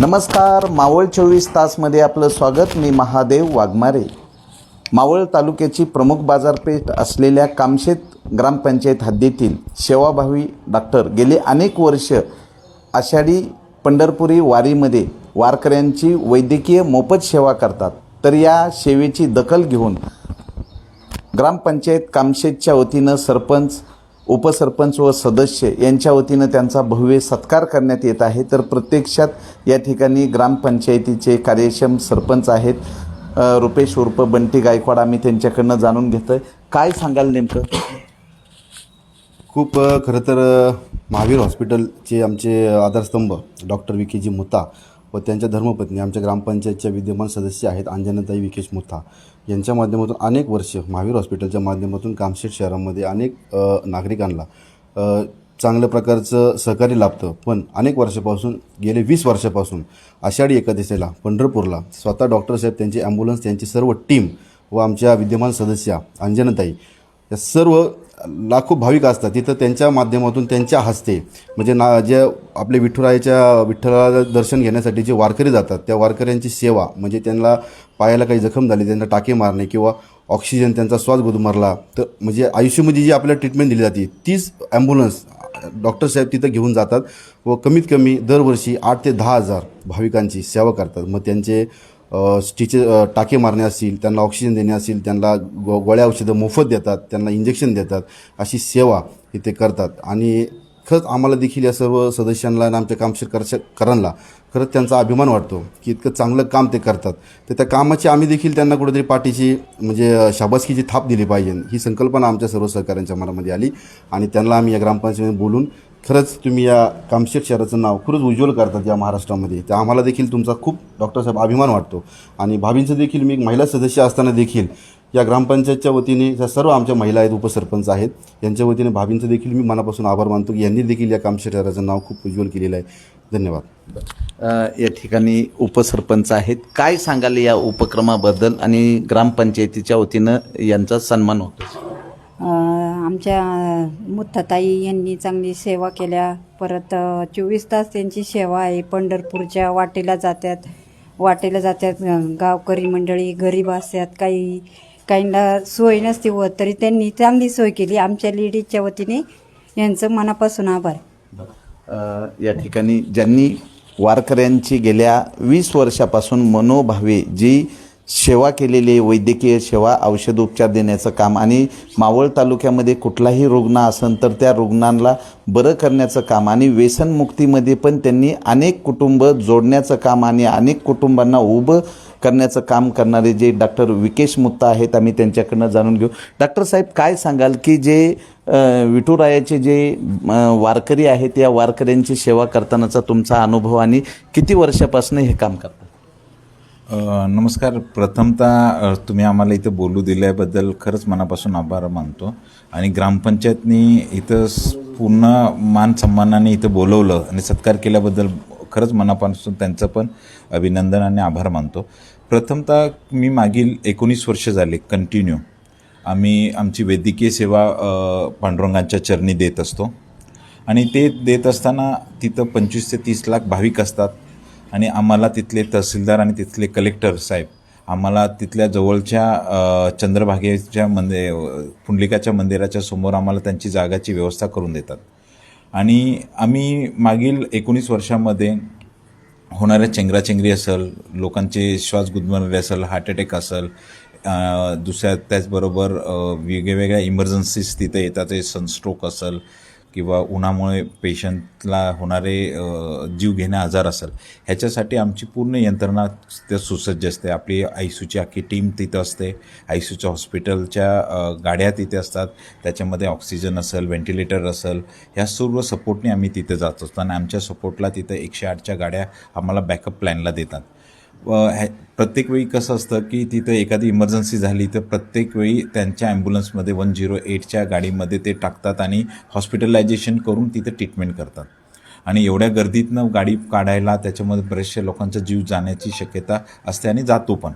नमस्कार मावळ चोवीस तासमध्ये आपलं स्वागत. मी महादेव वाघमारे. मावळ तालुक्याची प्रमुख बाजारपेठ असलेल्या कामशेत ग्रामपंचायत हद्दीतील सेवाभावी डॉक्टर गेले अनेक वर्ष आषाढी पंढरपुरी वारीमध्ये वारकऱ्यांची वैद्यकीय मोफत सेवा करतात. तर या सेवेची दखल घेऊन ग्रामपंचायत कामशेतच्या वतीनं सरपंच उपसरपंच व सदस्य यांच्या वतीनं त्यांचा भव्य सत्कार करण्यात येत आहे. तर प्रत्यक्षात या ठिकाणी ग्रामपंचायतीचे कार्यक्षम सरपंच आहेत रुपेश उर्फ बंटी गायकवाड. आम्ही त्यांच्याकडनं जाणून घेतो आहे काय सांगाल नेमकं? खूप खरं तर महावीर हॉस्पिटलचे आमचे आधारस्तंभ डॉक्टर विकेजी मुता व त्यांच्या धर्मपत्नी आमच्या ग्रामपंचायतच्या विद्यमान सदस्य आहेत अंजनाताई विकेश मुथा. यांच्या माध्यमातून अनेक वर्ष महावीर हॉस्पिटलच्या माध्यमातून कामशेत शहरामध्ये अनेक नागरिकांना चांगल्या प्रकारचं सहकार्य लाभतं. पण अनेक वर्षापासून गेले वीस वर्षापासून आषाढी एकादशीला पंढरपूरला स्वतः डॉक्टर साहेब त्यांची ॲम्ब्युलन्स त्यांची सर्व टीम व आमच्या विद्यमान सदस्या अंजनाताई या सर्व लाखो भाविक असतात तिथं त्यांच्या माध्यमातून त्यांच्या हस्ते म्हणजे ना जे आपले विठुरायाच्या विठ्ठलाला दर्शन घेण्यासाठी जे वारकरी जातात त्या वारकऱ्यांची सेवा म्हणजे त्यांना पायाला काही जखम झाली त्यांना टाके मारणे किंवा ऑक्सिजन त्यांचा श्वास गुदमरला तर म्हणजे आयुष्यामध्ये जी आपल्याला ट्रीटमेंट दिली जाते तीच ॲम्ब्युलन्स डॉक्टर साहेब तिथं घेऊन जातात व कमीत कमी दरवर्षी आठ ते दहा हजार भाविकांची सेवा करतात. मग त्यांचे स्टिचे टाके मारणे असतील त्यांना ऑक्सिजन देणे असतील त्यांना गो गोळ्या औषधं मोफत देतात त्यांना इंजेक्शन देतात अशी सेवा इथे करतात. आणि खरंच आम्हाला देखील या सर्व सदस्यांना आणि आमच्या कामशेरकरांना खरंच त्यांचा अभिमान वाटतो की इतकं चांगलं काम ते करतात. तर त्या कामाची आम्ही देखील त्यांना कुठेतरी पाठीची म्हणजे शाबासकीची थाप दिली पाहिजे. ही संकल्पना आमच्या सर्व सहकाऱ्यांच्या मनामध्ये आली आणि त्यांना आम्ही या ग्रामपंचायतीमध्ये बोलून खरंच तुम्ही या कामशेत शहराचं नाव खरंच उज्ज्वल करतात या महाराष्ट्रामध्ये. तर आम्हाला देखील तुमचा खूप डॉक्टर साहेब अभिमान वाटतो. आणि भाभींचं देखील मी एक महिला सदस्य असताना देखील या ग्रामपंचायतच्या वतीने ज्या सर्व आमच्या महिला आहेत उपसरपंच आहेत. यांच्या वतीने भाभींचं देखील मी मनापासून आभार मानतो की यांनी देखील या कामशेत शहराचं नाव खूप उज्ज्वल केलेलं आहे. धन्यवाद. अ, या ठिकाणी उपसरपंच आहेत. काय सांगाल या उपक्रमाबद्दल? आणि ग्रामपंचायतीच्या वतीनं यांचा सन्मान होतो आमच्या मुत्थाताई यांनी चांगली सेवा केल्या. परत चोवीस तास त्यांची सेवा आहे. पंढरपूरच्या वाटेला जातात वाटेला जातात गावकरी मंडळी गरीब असतात. काही काहींना सोय नसते होत तरी त्यांनी चांगली सोय केली. आमच्या लेडीजच्या वतीने यांचं मनापासून आभार. अ, या ठिकाणी ज्यांनी वारकऱ्यांची गेल्या वीस वर्षापासून मनोभावे जी सेवा केलेली वैद्यकीय सेवा औषधोपचार देण्याचं काम. आणि मावळ तालुक्यामध्ये कुठलाही रुग्ण असेल तर त्या रुग्णांना बरं करण्याचं काम. आणि व्यसनमुक्तीमध्ये पण त्यांनी अनेक कुटुंब जोडण्याचं काम आणि अनेक कुटुंबांना उभं करण्याचं काम करणारे जे डॉक्टर विकेश मुत्ता आहेत आम्ही त्यांच्याकडनं जाणून घेऊ. डॉक्टर साहेब काय सांगाल की जे विठुरायाचे जे वारकरी आहेत या वारकऱ्यांची सेवा करतानाचा तुमचा अनुभव आणि किती वर्षापासून हे काम करतात? नमस्कार. प्रथमतः तुम्ही आम्हाला इथं बोलू दिल्याबद्दल खरंच मनापासून आभार मानतो. आणि ग्रामपंचायतनी इथं पूर्ण मान सन्मानाने इथं बोलवलं आणि सत्कार केल्याबद्दल खरंच मनापासून त्यांचं पण अभिनंदन आणि आभार मानतो. प्रथमतः मी मागील एकोणीस वर्ष झाले कंटिन्यू आम्ही आमची वैद्यकीय सेवा पांडुरंगांच्या चरणी देत असतो. आणि ते देत असताना तिथं पंचवीस ते तीस लाख भाविक असतात. आणि आम्हाला तिथले तहसीलदार आणि तिथले कलेक्टर साहेब आम्हाला तिथल्या जवळच्या चंद्रभागेच्या मंदिर पुंडलिकाच्या मंदिराच्या समोर आम्हाला त्यांची जागाची व्यवस्था करून देतात. आणि आम्ही मागील एकोणीस वर्षामध्ये होणाऱ्या चेंगराचेंगरी असेल लोकांचे श्वास गुदमरले असेल हार्ट अटॅक असेल दुसऱ्या त्याचबरोबर वेगवेगळ्या इमर्जन्सीज तिथे येतात ते सनस्ट्रोक असेल किंवा उन्हामुळे पेशंटला होणारे जीवघेणे आजार असेल ह्याच्यासाठी आमची पूर्ण यंत्रणा त्या सुसज्ज असते. आपली आयसूची अख्खी टीम तिथं असते. आयसूच्या हॉस्पिटलच्या गाड्या तिथे असतात. त्याच्यामध्ये ऑक्सिजन असेल व्हेंटिलेटर असेल ह्या सर्व सपोर्टने आम्ही तिथे जात असतो. आणि आमच्या सपोर्टला तिथं एकशे आठच्या गाड्या आम्हाला बॅकअप प्लॅनला देतात. ह्या- प्रत्येक वेळी कसं असतं की तिथं एखादी इमर्जन्सी झाली तर प्रत्येक वेळी त्यांच्या ॲम्ब्युलन्समध्ये वन झिरो एटच्या गाडीमध्ये ते टाकतात आणि हॉस्पिटलायझेशन करून तिथं ट्रीटमेंट करतात. आणि एवढ्या गर्दीतनं गाडी काढायला त्याच्यामध्ये बरेचशा लोकांचा जीव जाण्याची शक्यता असते आणि जातो पण.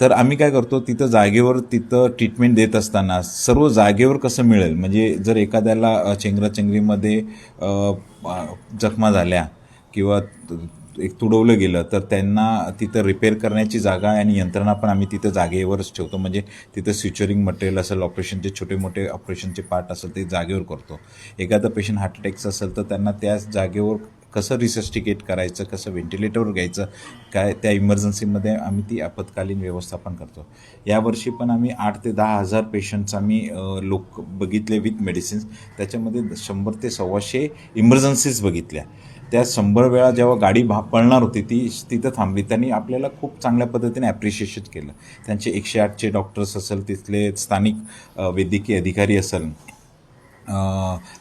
तर आम्ही काय करतो तिथं जागेवर तिथं ट्रीटमेंट देत असताना सर्व जागेवर कसं मिळेल? म्हणजे जर एखाद्याला चेंगराचेंगरीमध्ये जखमा झाल्या किंवा एक तुडवलं गेलं तर त्यांना तिथं रिपेअर करण्याची जागा आणि यंत्रणा पण आम्ही तिथं जागेवरच ठेवतो. म्हणजे तिथं स्विचरिंग मटेरियल असेल ऑपरेशनचे छोटे मोठे ऑपरेशनचे पार्ट असेल ते जागेवर करतो. एखादा पेशंट हार्ट अटॅकचं असेल तर त्यांना त्याच जागेवर कसं रिसस्टिकेट करायचं कसं व्हेंटिलेटरवर घ्यायचं काय त्या इमर्जन्सीमध्ये आम्ही ती आपत्कालीन व्यवस्थापन करतो. यावर्षी पण आम्ही आठ ते दहा हजार पेशंट्स आम्ही लोक बघितले विथ मेडिसिन्स त्याच्यामध्ये शंभर ते सव्वाशे इमर्जन्सीज बघितल्या. त्या शंभर वेळा जेव्हा गाडी भा पळणार होती ती तिथं थांबली. त्यांनी आपल्याला खूप चांगल्या पद्धतीने ॲप्रिशिएशन केलं. त्यांचे एकशे आठचे डॉक्टर्स असेल तिथले स्थानिक वैद्यकीय अधिकारी असेल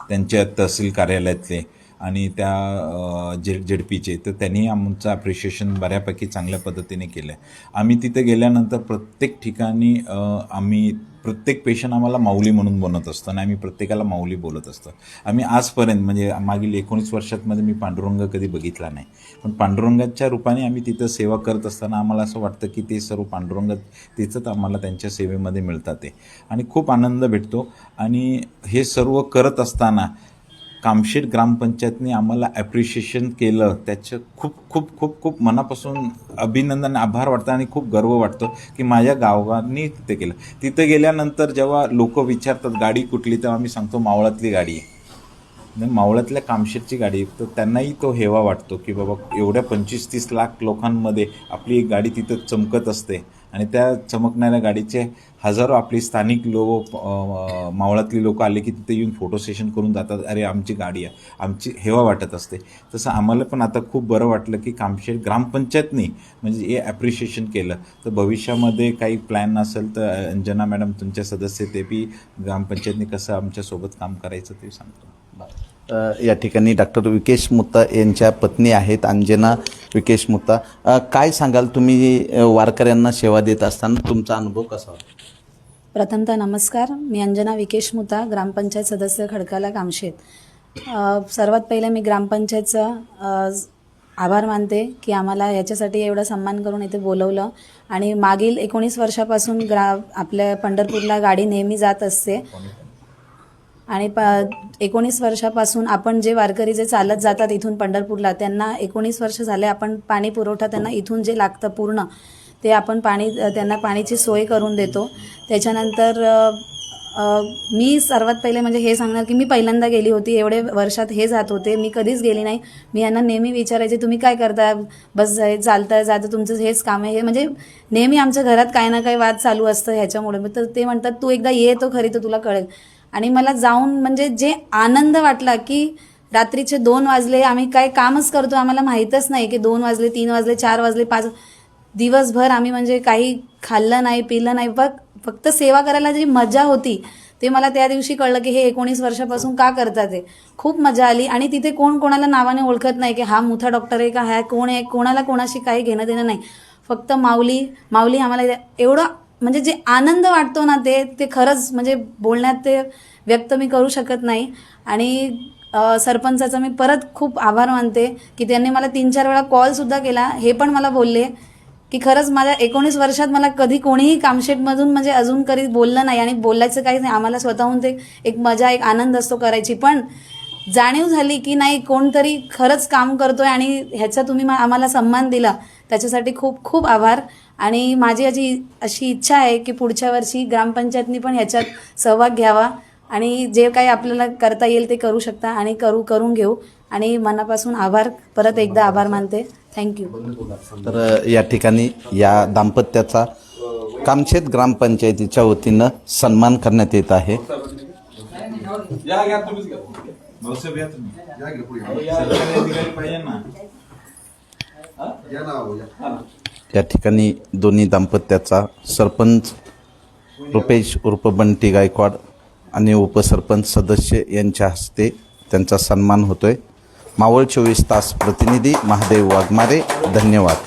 त्यांच्या तहसील कार्यालयातले आणि त्या जे जेड तर त्यांनी आमचं ॲप्रिशिएशन बऱ्यापैकी चांगल्या पद्धतीने केलं आहे आम्ही तिथे गेल्यानंतर प्रत्येक ठिकाणी आम्ही प्रत्येक पेशंट आम्हाला माऊली म्हणून बनत असतं आणि आम्ही प्रत्येकाला माऊली बोलत असतो. आम्ही आजपर्यंत म्हणजे मागील एकोणीस वर्षातमध्ये मी पांडुरंग कधी बघितला नाही पण पांडुरंगाच्या रूपाने आम्ही तिथं सेवा करत असताना आम्हाला असं वाटतं की ते सर्व पांडुरंग तिथंच आम्हाला त्यांच्या सेवेमध्ये मिळतात ते. आणि खूप आनंद भेटतो आणि हे सर्व करत असताना कामशेत ग्रामपंचायतने आम्हाला ॲप्रिशिएशन केलं. त्याचं खूप खूप खूप खूप मनापासून अभिनंदन आभार वाटतं आणि खूप गर्व वाटतो की माझ्या गावांनी तिथे केलं. तिथे गेल्यानंतर जेव्हा लोक विचारतात गाडी कुठली? तेव्हा आम्ही सांगतो मावळातली गाडी आहे. मावळातल्या कामशेतची गाडी आहे. तर त्यांनाही तो हेवा वाटतो की बाबा एवढ्या पंचवीस तीस लाख लोकांमध्ये आपली एक गाडी तिथं चमकत असते. आणि त्या चमकणाऱ्या गाडीचे हजारो आपली स्थानिक लोक मावळातली लोक आले की तिथे येऊन फोटो सेशन करून जातात. अरे आमची गाडी आहे. आमची हेवा वाटत असते. तसं आम्हाला पण आता खूप बरं वाटलं की कामशेत ग्रामपंचायतनी म्हणजे हे ॲप्रिशिएशन केलं. तर भविष्यामध्ये काही प्लॅन असेल तर अंजना मॅडम तुमच्या सदस्य ते बी ग्रामपंचायतनी कसं आमच्यासोबत काम करायचं ते सांगतो. या ठिकाणी डॉक्टर विकेश मुत्ता यांच्या पत्नी आहेत अंजना विकेश मुत्ता. काय सांगाल तुम्ही वारकऱ्यांना सेवा देत असताना तुमचा अनुभव कसा होता? प्रथमतः नमस्कार. मी अंजना विकेश मुता ग्रामपंचायत सदस्य खडकाला कामशेत. सर्वात पहिले मी ग्रामपंचायतचं आभार मानते की आम्हाला याच्यासाठी एवढा सन्मान करून इथे बोलवलं. आणि मागील एकोणीस वर्षापासून ग्रा आपल्या पंढरपूरला गाडी नेहमी जात असते. आणि प एकोणीस वर्षापासून आपण जे वारकरी जे चालत जातात इथून पंढरपूरला त्यांना एकोणीस वर्ष झाले आपण पाणी पुरवठा त्यांना इथून जे लागतं पूर्ण ते आपण पाणी त्यांना पाणीची सोय करून देतो. त्याच्यानंतर मी सर्वात पहिले म्हणजे हे सांगणार की मी पहिल्यांदा गेली होती एवढे वर्षात हे जात होते मी कधीच गेली नाही. मी यांना नेहमी विचारायचे तुम्ही काय करता? बस हे चालतं जातं तुमचं हेच काम आहे. हे म्हणजे नेहमी आमच्या घरात काही ना काही वाद चालू असतं ह्याच्यामुळे. तर ते म्हणतात तू एकदा ये तो खरी तर तुला कळेल. आणि मला जाऊन म्हणजे जे आनंद वाटला की रात्रीचे दोन वाजले आम्ही काय कामच करतो आम्हाला माहीतच नाही की दोन वाजले तीन वाजले चार वाजले पाच दिवसभर आम्ही म्हणजे काही खाल्लं नाही पिलं नाही बघ फक्त सेवा करायला जी मजा होती ते मला त्या दिवशी कळलं की हे एकोणीस वर्षापासून का करतात ते खूप मजा आली आणि तिथे कोण कोणाला नावाने ओळखत नाही की हा मोठा डॉक्टर आहे का हा कोण आहे कोणाला कोणाशी काही घेणं देणं नाही. फक्त माऊली माऊली आम्हाला एवढं म्हणजे जे आनंद वाटतो ना ते ते खरंच म्हणजे बोलण्यात ते व्यक्त मी करू शकत नाही. आणि सरपंचाचा मी परत खूप आभार मानते की त्यांनी मला तीन चार वेळा कॉलसुद्धा केला. हे पण मला बोलले की खरंच माझ्या एकोणीस वर्षात मला कधी कोणीही कामशेटमधून म्हणजे अजून कधी बोललं नाही आणि बोलायचं काही नाही. आम्हाला स्वतःहून ते एक मजा एक आनंद असतो करायची. पण जाणीव झाली की नाही कोणतरी खरंच काम करतोय आणि ह्याचा तुम्ही मा- आम्हाला सन्मान दिला त्याच्यासाठी खूप खूप आभार. आणि माझी अशी अशी इच्छा आहे की पुढच्या वर्षी ग्रामपंचायतनी पण ह्याच्यात सहभाग घ्यावा आणि जे काही आपल्याला करता येईल ते करू शकता आणि करू करून घेऊ. आणि मनापासून आभार. परत एकदा आभार मानते. थँक्यू तर या ठिकाणी या दाम्पत्याचा कामशेत ग्रामपंचायतीच्या वतीनं सन्मान करण्यात येत आहे. या या तुम्ही सरकारी अधिकारी पाहिजे ना या ठिकाणी दोन्ही दाम्पत्याचा सरपंच रुपेश उर्फ बंटी गायकवाड आणि उपसरपंच सदस्य यांच्या हस्ते त्यांचा सन्मान होतोय. मावळ चोवीस तास प्रतिनिधी महादेव वाघमारे धन्यवाद.